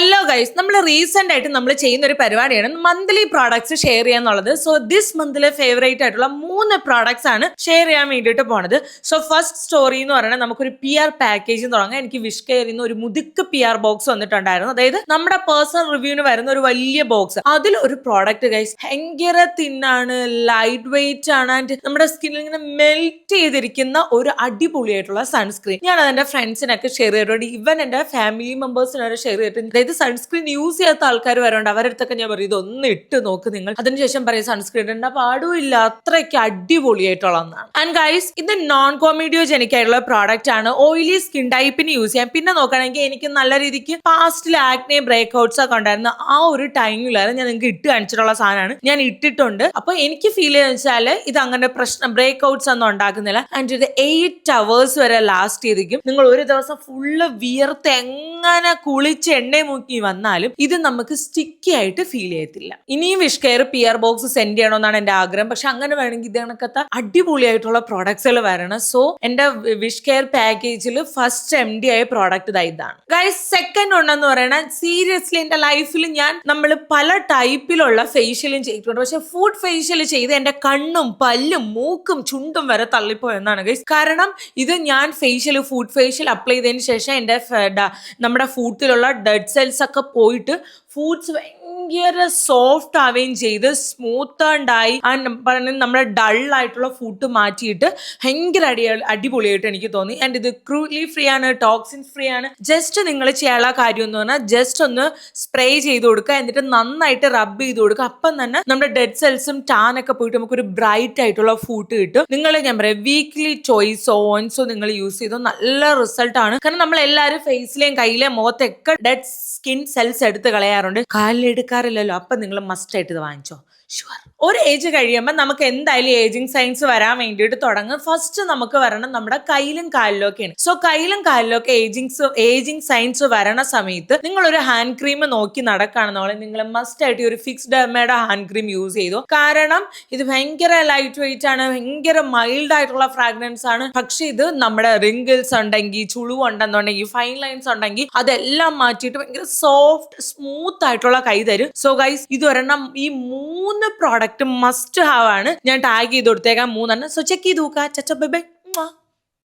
Hello guys നമ്മൾ recent ആയിട്ട് നമ്മൾ ചെയ്യുന്ന ഒരു പരിപാടിയാണ് മന്ത്ലി പ്രോഡക്ട്സ് ഷെയർ ചെയ്യാന്നുള്ളത്. സോ ദിസ് മന്തിലെ ഫേവറേറ്റ് ആയിട്ടുള്ള മൂന്ന് പ്രോഡക്ട്സ് ആണ് ഷെയർ ചെയ്യാൻ വേണ്ടിയിട്ട് പോണത്. സോ ഫസ്റ്റ് സ്റ്റോറി എന്ന് പറയുന്നത് നമുക്കൊരു പി ആർ പാക്കേജ് തുടങ്ങാം. എനിക്ക് വിഷ് കെയർ നിന്ന് ഒരു മുതുക്ക് പി ആർ ബോക്സ് വന്നിട്ടുണ്ടായിരുന്നു. അതായത് നമ്മുടെ പേഴ്സണൽ റിവ്യൂവിന് വരുന്ന ഒരു വലിയ ബോക്സ് അതിൽ ഒരു പ്രോഡക്റ്റ് ഗൈസ് ഭയങ്കര തിന്നാണ് ലൈറ്റ് വെയിറ്റ് ആണ് ആൻഡ് നമ്മുടെ സ്കിന്നിൽ ഇങ്ങനെ മെൽറ്റ് ചെയ്തിരിക്കുന്ന ഒരു അടിപൊളിയായിട്ടുള്ള സൺസ്ക്രീൻ ഞാൻ അതെന്റെ ഫ്രണ്ട്സിനൊക്കെ ഷെയർ ചെയ്തിട്ടുണ്ട്. ഇവൻ എന്റെ ഫാമിലി മെമ്പേഴ്സിന് വരെ ഷെയർ ചെയ്തിട്ടുണ്ട്. അതായത് സൺസ്ക്രീൻ യൂസ് ചെയ്യാത്ത ആൾക്കാർ വരണ്ട്. അവരുടെ അടുത്തൊക്കെ ഞാൻ പറയും ഇതൊന്ന് ഇട്ട് നോക്ക് നിങ്ങൾ. അതിനുശേഷം പറയും സൺസ്ക്രീൻ ഇടേണ്ട പാടുമില്ല. അത്രയ്ക്ക് അടിപൊളിയായിട്ടുള്ള ഒന്നാണ്. ആൻഡ് ഗൈസ് ഇത് നോൺ കോമീഡിയോ ജനിക്കായിട്ടുള്ള പ്രോഡക്റ്റ് ആണ് ഓയിലി സ്കിൻ ടൈപ്പിന് യൂസ് ചെയ്യാം. പിന്നെ നോക്കുകയാണെങ്കിൽ എനിക്ക് നല്ല രീതിക്ക് പാസ്റ്റിൽ ആക്നെ ബ്രേക്ക് ഔട്ട്സ് ഒക്കെ ഉണ്ടായിരുന്നു ആ ഒരു ടൈമിലാണ് ഞാൻ നിങ്ങൾക്ക് ഇട്ട് കാണിച്ചിട്ടുള്ള സാധനമാണ്. ഞാൻ ഇട്ടിട്ടുണ്ട്. അപ്പൊ എനിക്ക് ഫീൽ ചെയ്യുന്ന വെച്ചാൽ ഇത് അങ്ങനെ പ്രശ്നം ബ്രേക്ക് ഔട്ട്സ് ഒന്നും ഉണ്ടാക്കുന്നില്ല. ആൻഡ് ഇത് എയ്റ്റ് അവേഴ്സ് വരെ ലാസ്റ്റ് ചെയ്തിരിക്കും. നിങ്ങൾ ഒരു ദിവസം ഫുള്ള് വിയർത്ത് എങ്ങനെ കുളിച്ച് എണ്ണ മുക്കി വന്നാലും ഇത് നമുക്ക് സ്റ്റിക്കി ആയിട്ട് ഫീൽ ചെയ്യത്തില്ല. ഇനിയും wish care P R box send ചെയ്യണമെന്നാണ് എന്റെ ആഗ്രഹം. പക്ഷെ അങ്ങനെ വേണമെങ്കിൽ ഇത് കണക്കത്തെ അടിപൊളിയായിട്ടുള്ള പ്രോഡക്ട്സുകൾ വരണം. സോ എന്റെ വിഷ് കെയർ പാക്കേജിൽ ഫസ്റ്റ് എം ഡി ആയ പ്രോഡക്റ്റ് ഇതാ ഇതാണ്. ഗൈസ് സെക്കൻഡ് ഉണ്ടെന്ന് പറയണ സീരിയസ്ലി എന്റെ ലൈഫിൽ ഞാൻ നമ്മൾ പല ടൈപ്പിലുള്ള ഫേഷ്യലും ചെയ്തിട്ടുണ്ട്. പക്ഷെ ഫുഡ് ഫേഷ്യൽ ചെയ്ത് എന്റെ കണ്ണും പല്ലും മൂക്കും ചുണ്ടും വരെ തള്ളിപ്പോയെന്നാണ് ഗൈസ് കാരണം ഇത് ഞാൻ ഫേഷ്യൽ ഫുഡ് ഫേഷ്യൽ അപ്ലൈ ചെയ്തതിന് ശേഷം എന്റെ നമ്മുടെ ഫുഡിലുള്ള ഡെഡ് സെൽസ് ഒക്കെ പോയിട്ട് ഫുഡ്സ് ഭയങ്കര സോഫ്റ്റ് ആവുകയും ചെയ്ത് സ്മൂത്ത് ആയി പറഞ്ഞ നമ്മുടെ ഡൾ ആയിട്ടുള്ള ഫുഡ് മാറ്റിയിട്ട് ഭയങ്കര അടി അടിപൊളിയായിട്ട് എനിക്ക് തോന്നി. ആൻഡ് ഇത് ക്രൂലി ഫ്രീ ആണ് ടോക്സിൻ ഫ്രീ ആണ്. ജസ്റ്റ് നിങ്ങൾ ചെയ്യാനുള്ള കാര്യം എന്ന് പറഞ്ഞാൽ ജസ്റ്റ് ഒന്ന് സ്പ്രേ ചെയ്ത് കൊടുക്കുക. എന്നിട്ട് നന്നായിട്ട് റബ്ബ് ചെയ്ത് കൊടുക്കുക. അപ്പം തന്നെ നമ്മുടെ ഡെഡ് സെൽസും ടാൻ ഒക്കെ പോയിട്ട് നമുക്കൊരു ബ്രൈറ്റ് ആയിട്ടുള്ള ഫുഡ് കിട്ടും. നിങ്ങൾ ഞാൻ പറയാം വീക്ക്ലി ചോയ്സോ ഓൺസോ നിങ്ങൾ യൂസ് ചെയ്തോ നല്ല റിസൾട്ട് ആണ്. കാരണം നമ്മൾ എല്ലാവരും ഫേസിലെയും കയ്യിലെയും മുഖത്തൊക്കെ ഡെഡ് സ്കിൻ സെൽസ് എടുത്ത് കളയാറുണ്ട്. കാലിൽ എടുക്കാറില്ലല്ലോ അപ്പം നിങ്ങൾ മസ്റ്റായിട്ട് ഇത് വാങ്ങിച്ചോ. ഒരു ഏജ് കഴിയുമ്പോൾ നമുക്ക് എന്തായാലും ഏജിങ് സയൻസ് വരാൻ വേണ്ടിയിട്ട് തുടങ്ങും. ഫസ്റ്റ് നമുക്ക് വരണം നമ്മുടെ കയ്യിലും കാലിലൊക്കെയാണ്. സോ കയ്യിലും കാലിലൊക്കെ ഏജിങ്സ് ഏജിങ് സയൻസ് വരണ സമയത്ത് നിങ്ങൾ ഒരു ഹാൻഡ് ക്രീം നോക്കി നടക്കുകയാണെന്നോളെ നിങ്ങൾ മസ്റ്റ് ആയിട്ട് ഒരു ഫിക്സ്ഡ് ഡെർമയുടെ ഹാൻഡ് ക്രീം യൂസ് ചെയ്തു. കാരണം ഇത് ഭയങ്കര ലൈറ്റ് വെയിറ്റ് ആണ് ഭയങ്കര മൈൽഡ് ആയിട്ടുള്ള ഫ്രാഗ്രൻസ് ആണ്. പക്ഷെ ഇത് നമ്മുടെ റിങ്കിൾസ് ഉണ്ടെങ്കിൽ ചുളിവ് ഉണ്ടെന്നുണ്ടെങ്കിൽ ഫൈൻ ലൈൻസ് ഉണ്ടെങ്കിൽ അതെല്ലാം മാറ്റിയിട്ട് ഭയങ്കര സോഫ്റ്റ് സ്മൂത്ത് ആയിട്ടുള്ള കൈ തരും. സോ ഗൈസ് ഇത് ഒരെണ്ണം ഈ മൂന്ന് പ്രോഡക്റ്റ് മസ്റ്റ് ഹാവ് ആണ്. ഞാൻ ടാഗ് ചെയ്ത് കൊടുത്തേക്കാം. മൂന്നെണ്ണം. സോ ചെക്ക് ചെയ്ത് നോക്കാം ചച്ച ബൈ